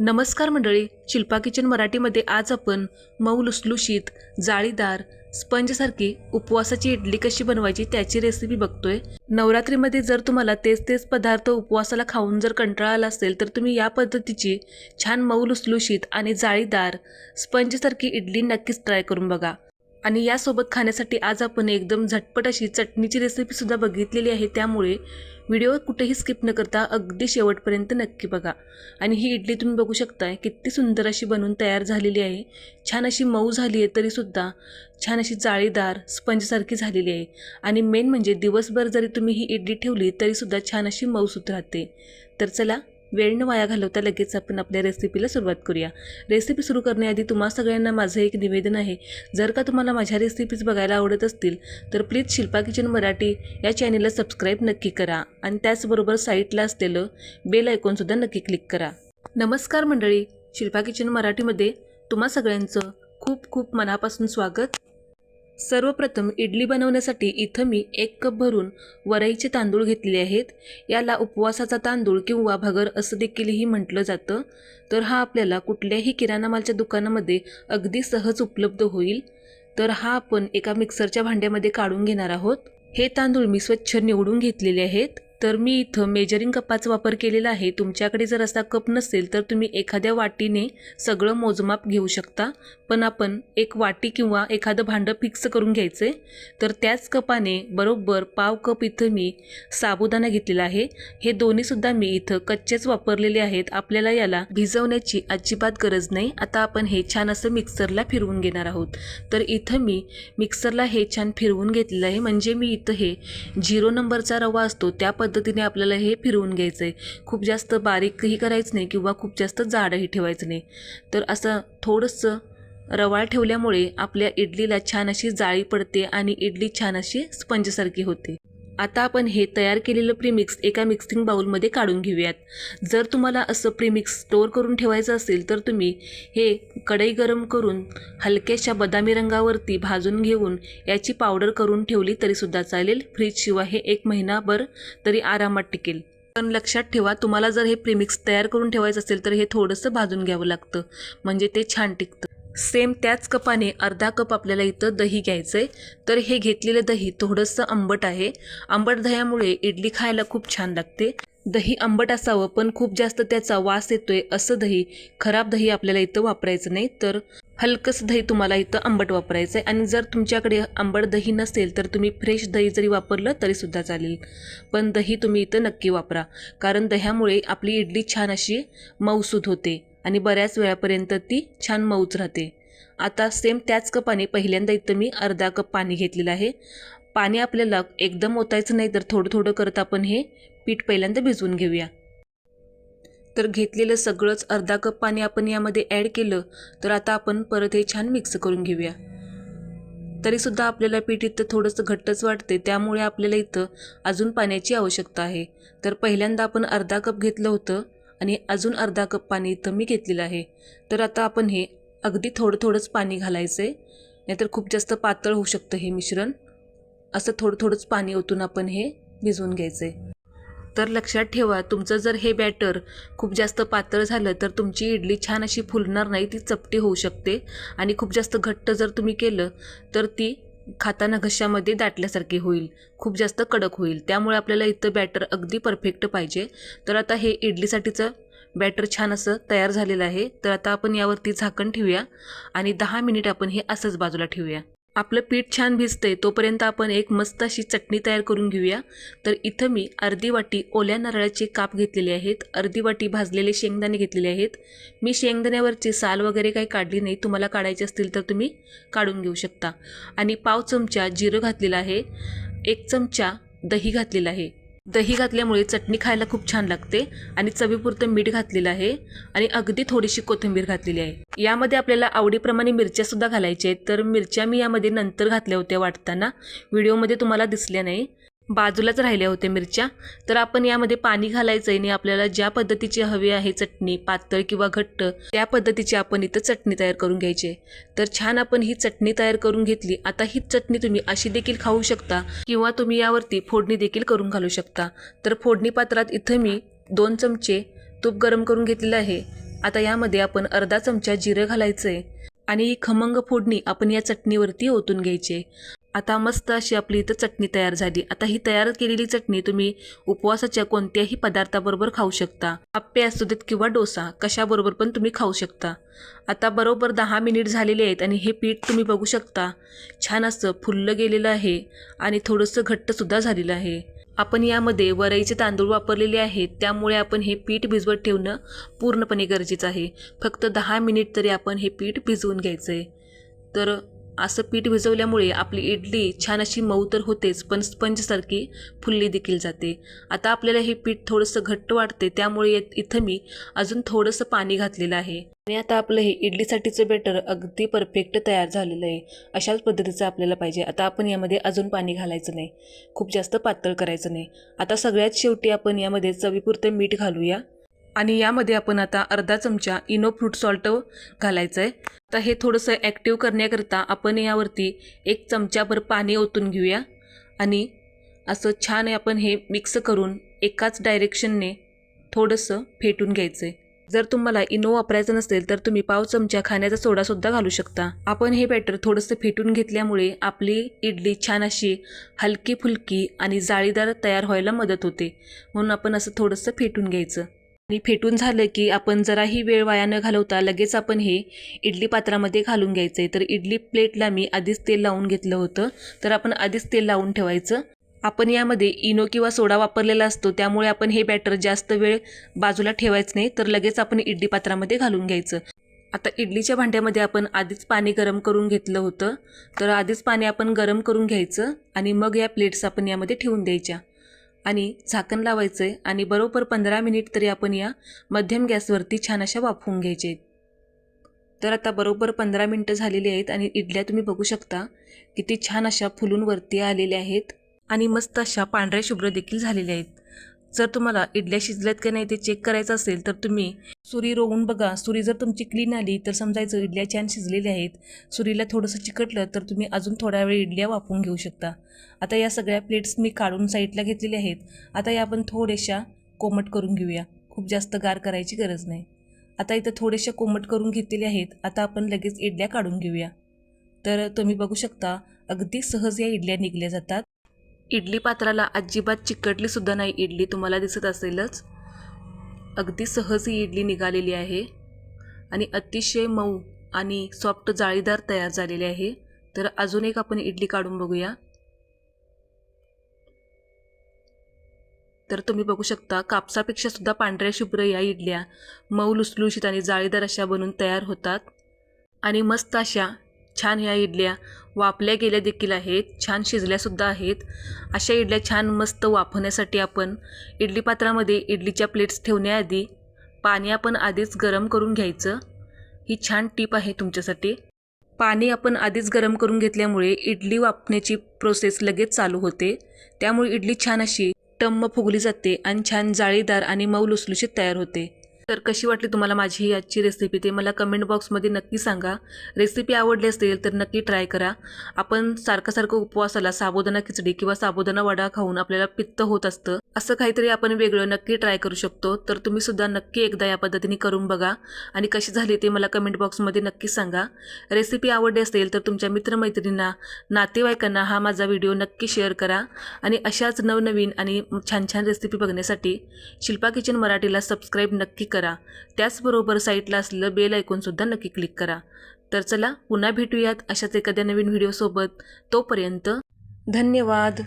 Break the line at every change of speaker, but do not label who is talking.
नमस्कार मंडळी शिल्पा किचन मराठीमध्ये आज आपण मऊ लुसलुशीत जाळीदार स्पंजसारखी उपवासाची इडली कशी बनवायची त्याची रेसिपी बघतोय. नवरात्रीमध्ये जर तुम्हाला तेच तेच पदार्थ उपवासाला खाऊन जर कंटाळा आला असेल तर तुम्ही या पद्धतीची छान मऊ लुसलुशीत आणि जाळीदार स्पंजसारखी इडली नक्कीच ट्राय करून बघा. आणि यासोबत खाण्यासाठी आज आपण एकदम झटपट अशी चटणीची रेसिपीसुद्धा बघितलेली आहे. त्यामुळे व्हिडिओ कुठेही स्किप न करता अगदी शेवटपर्यंत नक्की बघा. आणि ही इडली तुम्ही बघू शकताय किती सुंदर अशी बनवून तयार झालेली आहे. छान अशी मऊ झाली आहे तरीसुद्धा छान अशी जाळीदार स्पंजसारखी झालेली आहे. आणि मेन म्हणजे दिवसभर जरी तुम्ही ही इडली ठेवली तरीसुद्धा छान अशी मऊसूत राहते. तर चला वेळ न वाया घालवता लगेच आपण आपल्या रेसिपीला सुरुवात करूया. रेसिपी सुरू करण्याआधी तुम्हा सगळ्यांना माझं एक निवेदन आहे. जर का तुम्हाला माझ्या रेसिपीज बघायला आवडत असतील तर प्लीज शिल्पा किचन मराठी या चॅनेलला सबस्क्राईब नक्की करा आणि त्याचबरोबर साईटला असलेलं बेल आयकॉनसुद्धा नक्की क्लिक करा. नमस्कार मंडळी शिल्पा किचन मराठीमध्ये तुम्हा सगळ्यांचं खूप खूप मनापासून स्वागत. सर्वप्रथम इडली बनवण्यासाठी इथं मी एक कप भरून वरईचे तांदूळ घेतलेले आहेत. याला उपवासाचा तांदूळ किंवा भगर असं देखीलही म्हटलं जातं. तर हा आपल्याला कुठल्याही किराणा मालच्या दुकानामध्ये अगदी सहज उपलब्ध होईल. तर हा आपण एका मिक्सरच्या भांड्यामध्ये काढून घेणार आहोत. हे तांदूळ मी स्वच्छ निवडून घेतलेले आहेत. तर मी इथं मेजरिंग कपाचा वापर केलेला आहे. तुमच्याकडे जर असा कप नसेल तर तुम्ही एखाद्या वाटीने सगळं मोजमाप घेऊ शकता. पण आपण एक वाटी किंवा एखादं भांडं फिक्स करून घ्यायचं तर त्याच कपाने बरोबर पाव कप इथं मी साबुदाणा घेतलेला आहे. हे दोन्हीसुद्धा मी इथं कच्चेच वापरलेले आहेत. आपल्याला याला भिजवण्याची अजिबात गरज नाही. आता आपण हे छान असं मिक्सरला फिरवून घेणार आहोत. तर इथं मी मिक्सरला हे छान फिरवून घेतलेलं आहे. म्हणजे मी इथं हे झिरो नंबरचा रवा असतो त्या पद्धतीने आपल्याला हे फिरवून घ्यायचं आहे खूप जास्त बारीकही करायचं नाही किंवा खूप जास्त जाडही ठेवायचं नाही. तर असं थोडंसं रवाळ ठेवल्यामुळे आपल्या इडलीला छान अशी जाळी पडते आणि इडली छान अशी स्पंजसारखी होते. आता आपण हे तयार केलेलं प्रीमिक्स एका मिक्सिंग बाउलमध्ये काढून घेऊयात. जर तुम्हाला असं प्रीमिक्स स्टोअर करून ठेवायचं असेल तर तुम्ही हे कढई गरम करून हलक्याशा बदामी रंगावरती भाजून घेऊन याची पावडर करून ठेवली तरीसुद्धा चालेल. फ्रीजशिवाय हे एक महिनाभर तरी आरामात टिकेल. पण लक्षात ठेवा तुम्हाला जर हे प्रीमिक्स तयार करून ठेवायचं असेल तर हे थोडंसं भाजून घ्यावं लागतं. म्हणजे ते छान टिकतं. सेम त्याच कपाने अर्धा कप आपल्याला इथं दही घ्यायचं आहे तर हे घेतलेलं दही थोडंसं आंबट आहे. आंबट दह्यामुळे इडली खायला खूप छान लागते. दही आंबट असावं पण खूप जास्त त्याचा वास येतोय असं दही खराब दही आपल्याला इथं वापरायचं नाही. तर हलकंसं दही तुम्हाला इथं आंबट वापरायचं आहे आणि जर तुमच्याकडे आंबट दही नसेल तर तुम्ही फ्रेश दही जरी वापरलं तरीसुद्धा चालेल. पण दही तुम्ही इथं नक्की वापरा. कारण दह्यामुळे आपली इडली छान अशी मऊसूद होते. आणि बऱ्याच वेळापर्यंत ती छान मऊच राहते. आता सेम त्याच कपाने पहिल्यांदा इथं मी अर्धा कप पाणी घेतलेलं आहे. पाणी आपल्याला एकदम ओतायचं नाही तर थोडं थोडं करत आपण हे पीठ पहिल्यांदा भिजवून घेऊया. तर घेतलेलं सगळंच अर्धा कप पाणी आपण यामध्ये ॲड केलं तर आता आपण परत हे छान मिक्स करून घेऊया. तरीसुद्धा आपल्याला पीठ इथं थोडंसं घट्टच वाटते त्यामुळे आपल्याला इथं अजून पाण्याची आवश्यकता आहे. तर पहिल्यांदा आपण अर्धा कप घेतलं होतं आणि अजून अर्धा कप पाणी इथं मी घेतलेलं आहे. तर आता आपण हे अगदी थोडं थोडंच पाणी घालायचं आहे. नाहीतर खूप जास्त पातळ होऊ शकतं हे मिश्रण. असं थोडं थोडंच पाणी ओतून आपण हे भिजवून घ्यायचं आहे तर लक्षात ठेवा तुमचं जर हे बॅटर खूप जास्त पातळ झालं तर तुमची इडली छान अशी फुलणार नाही ती चपटी होऊ शकते. आणि खूप जास्त घट्ट जर तुम्ही केलं तर ती खाताना घशामध्ये दाटल्यासारखे होईल. खूप जास्त कडक होईल. त्यामुळे आपल्याला इथं बॅटर अगदी परफेक्ट पाहिजे. तर आता हे इडलीसाठीचं बॅटर छान असं तयार झालेलं आहे. तर आता आपण यावरती झाकण ठेवूया आणि दहा मिनिट आपण हे असंच बाजूला ठेवूया. आपलं पीठ छान भिजतंय तोपर्यंत आपण एक मस्त अशी चटणी तयार करून घेऊया. तर इथं मी अर्धी वाटी ओल्या नारळाचे काप घेतलेले आहेत अर्धी वाटी भाजलेले शेंगदाणे घेतलेले आहेत. मी शेंगदाण्यावरची साल वगैरे काही काढली नाही तुम्हाला काढायचे असतील तर तुम्ही काढून घेऊ शकता. आणि पाव चमचा जिरं घातलेलं आहे एक चमचा दही घातलेला आहे. दही घातल्यामुळे चटणी खायला खूप छान लागते आणि चवीपुरतं मीठ घातलेलं आहे आणि अगदी थोडीशी कोथिंबीर घातलेली आहे. यामध्ये आपल्याला आवडीप्रमाणे मिरच्यासुद्धा घालायच्या आहेत. तर मिरच्या मी यामध्ये नंतर घातल्या होत्या वाटताना. व्हिडिओमध्ये तुम्हाला दिसल्या नाही. बाजूलाच राहिल्या होत्या मिरच्या. तर आपण यामध्ये पाणी घालायचं आहे आणि आपल्याला ज्या पद्धतीची हवी आहे चटणी पातळ किंवा घट्ट त्या पद्धतीची आपण इथं चटणी तयार करून घ्यायची तर छान आपण ही चटणी तयार करून घेतली. आता ही चटणी तुम्ही अशी देखील खाऊ शकता किंवा तुम्ही यावरती फोडणी देखील करून घालू शकता. तर फोडणी पात्रात इथं मी दोन चमचे तूप गरम करून घेतलेलं आहे. आता यामध्ये आपण अर्धा चमचा जिरं घालायचं आहे आणि ही खमंग फोडणी आपण या चटणीवरती ओतून घ्यायची आता मस्त अशी आपली इथं चटणी तयार झाली. आता ही तयार केलेली चटणी तुम्ही उपवासाच्या कोणत्याही पदार्थाबरोबर खाऊ शकता. आप्पे असू देत किंवा डोसा कशाबरोबर पण तुम्ही खाऊ शकता. आता बरोबर दहा मिनिट झालेले आहेत आणि हे पीठ तुम्ही बघू शकता. छान असं फुललं गेलेलं आहे आणि थोडंसं घट्टसुद्धा झालेलं आहे. आपण यामध्ये वरईचे तांदूळ वापरलेले आहेत. त्यामुळे आपण हे पीठ भिजवत ठेवणं पूर्णपणे गरजेचं आहे. फक्त दहा मिनिट तरी आपण हे पीठ भिजवून घ्यायचं आहे तर असं पीठ भिजवल्यामुळे आपली इडली छान अशी मऊ तर होतेच पण स्पंजसारखी फुलली देखील जाते. आता आपल्याला हे पीठ थोडंसं घट्ट वाटते त्यामुळे येत- इथं मी अजून थोडंसं पाणी घातलेलं आहे. आणि आता आपलं हे इडलीसाठीचं बेटर अगदी परफेक्ट तयार झालेलं आहे. अशाच पद्धतीचं आपल्याला पाहिजे. आता आपण यामध्ये अजून पाणी घालायचं नाही. खूप जास्त पातळ करायचं नाही. आता सगळ्यात शेवटी आपण यामध्ये चवीपुरतं मीठ घालूया. आणि यामध्ये आपण आता अर्धा चमचा इनो फ्रूट सॉल्ट घालायचं आहे आता हे थोडंसं ॲक्टिव्ह करण्याकरता आपण यावरती एक चमचाभर पाणी ओतून घेऊया. आणि असं छान आपण हे मिक्स करून एकाच डायरेक्शनने थोडंसं फेटून घ्यायचं आहे जर तुम्हाला इनो वापरायचं नसेल तर तुम्ही पाव चमचा खाण्याचा सोडासुद्धा घालू शकता. आपण हे बॅटर थोडंसं फेटून घेतल्यामुळे आपली इडली छान अशी हलकी फुलकी आणि जाळीदार तयार व्हायला मदत होते. म्हणून आपण असं थोडंसं फेटून घ्यायचं. आणि फेटून झालं की आपण जराही वेळ वाया न घालवता लगेच आपण हे इडली पात्रामध्ये घालून घ्यायचं. आहे तर इडली प्लेटला मी आधीच तेल लावून घेतलं होतं. तर आपण आधीच तेल लावून ठेवायचं. आपण यामध्ये इनो किंवा सोडा वापरलेला असतो. त्यामुळे आपण हे बॅटर जास्त वेळ बाजूला ठेवायचं नाही तर लगेच आपण इडली पात्रामध्ये घालून घ्यायचं. आता इडलीच्या भांड्यामध्ये आपण आधीच पाणी गरम करून घेतलं होतं. तर आधीच पाणी आपण गरम करून घ्यायचं आणि मग या प्लेट्स आपण यामध्ये ठेवून द्यायच्या. आणि झाकण लावायचं आहे आणि बरोबर पंधरा मिनिट तरी आपण या मध्यम गॅसवरती छान अशा वाफवून घ्यायचे. आहेत तर आता बरोबर पंधरा मिनटं झालेली आहेत आणि इडल्या तुम्ही बघू शकता किती छान अशा फुलून वरती आलेल्या आहेत आणि मस्त अशा पांढऱ्या शुभ्र देखील झालेल्या आहेत. जर तुम्हाला इडल्या शिजल्यात का नाही ते चेक करायचं असेल तर तुम्ही सुरी रोवून बघा. सुरी जर तुमची क्लीन आली तर समजायचं इडल्या छान शिजलेल्या आहेत. सुरीला थोडंसं चिकटलं तर तुम्ही अजून थोड्या वेळ इडल्या वापरून घेऊ शकता. आता या सगळ्या प्लेट्स मी काढून साईडला घेतलेल्या आहेत. आता या आपण थोड्याशा कोमट करून घेऊया. खूप जास्त गार करायची गरज नाही. आता इथं थोड्याशा कोमट करून घेतलेल्या आहेत. आता आपण लगेच इडल्या काढून घेऊया. तर तुम्ही बघू शकता अगदी सहज या इडल्या निघल्या जातात. इडली पात्राला अजिबात चिकटलीसुद्धा नाही. इडली तुम्हाला दिसत असेलच. अगदी सहज ही इडली निघालेली आहे. आणि अतिशय मऊ आणि सॉफ्ट जाळीदार तयार झालेली आहे. तर अजून एक आपण इडली काढून बघूया. तर तुम्ही बघू शकता कापसापेक्षा सुद्धा पांढऱ्या शुभ्र या इडल्या मऊ लुसलुशीत आणि जाळीदार अशा बनून तयार होतात. आणि मस्त अशा छान ह्या इडल्या. वापल्या गेल्या देखील आहेत. छान शिजल्यासुद्धा आहेत. अशा इडल्या छान मस्त वाफवण्यासाठी आपण इडली पात्रामध्ये इडलीच्या प्लेट्स ठेवण्याआधी पाणी आपण आधीच गरम करून घ्यायचं. ही छान टीप आहे तुमच्यासाठी. पाणी आपण आधीच गरम करून घेतल्यामुळे इडली वाफण्याची प्रोसेस लगेच चालू होते. त्यामुळे इडली छान अशी टम्म फुगली जाते आणि छान जाळीदार आणि मऊ लुसलुशीत तयार होते. तर कशी वाटली तुम्हाला माझी ही आजची रेसिपी ते मला कमेंट बॉक्समध्ये नक्की सांगा. रेसिपी आवडली असेल तर नक्की ट्राय करा. आपण सारखं सारखं उपवासाला साबुदाणा खिचडी किंवा साबुदाणा वडा खाऊन आपल्याला पित्त होत असतं. असं काहीतरी आपण वेगळं नक्की ट्राय करू शकतो. तर तुम्ही सुद्धा नक्की एकदा या पद्धतीने करून बघा. आणि कशी झाली ते मला कमेंट बॉक्समध्ये नक्की सांगा. रेसिपी आवडली असेल तर तुमच्या मित्रमैत्रिणींना नातेवाईकांना हा माझा व्हिडिओ नक्की शेअर करा. आणि अशाच नवनवीन आणि छान छान रेसिपी बघण्यासाठी शिल्पा किचन मराठीला सबस्क्राईब नक्की करा. त्याचबरोबर साईटला असलेलं बेल ऐकूनसुद्धा नक्की क्लिक करा. तर चला पुन्हा भेटूयात अशाच एखाद्या नवीन व्हिडिओसोबत. तोपर्यंत धन्यवाद.